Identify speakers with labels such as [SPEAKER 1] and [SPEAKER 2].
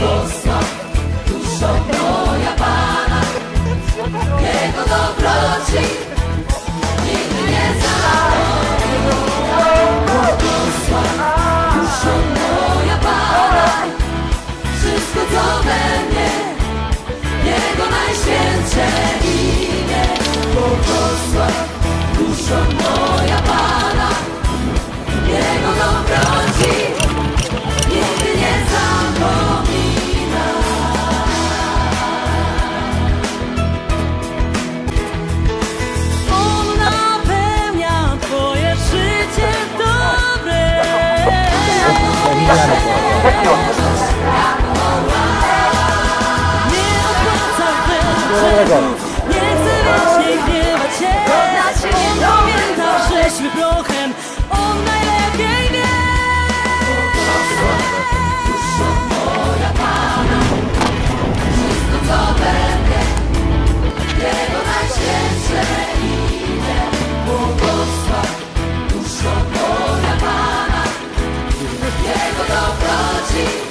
[SPEAKER 1] posla, dušo moja pana, jego dobroci. Nie chcę wiecznie gniewać się On pamięta, żeśmy prochem. On najlepiej wie.
[SPEAKER 2] Jego najświętsze imię Błogosław duszą moja Pana. Jego dobroci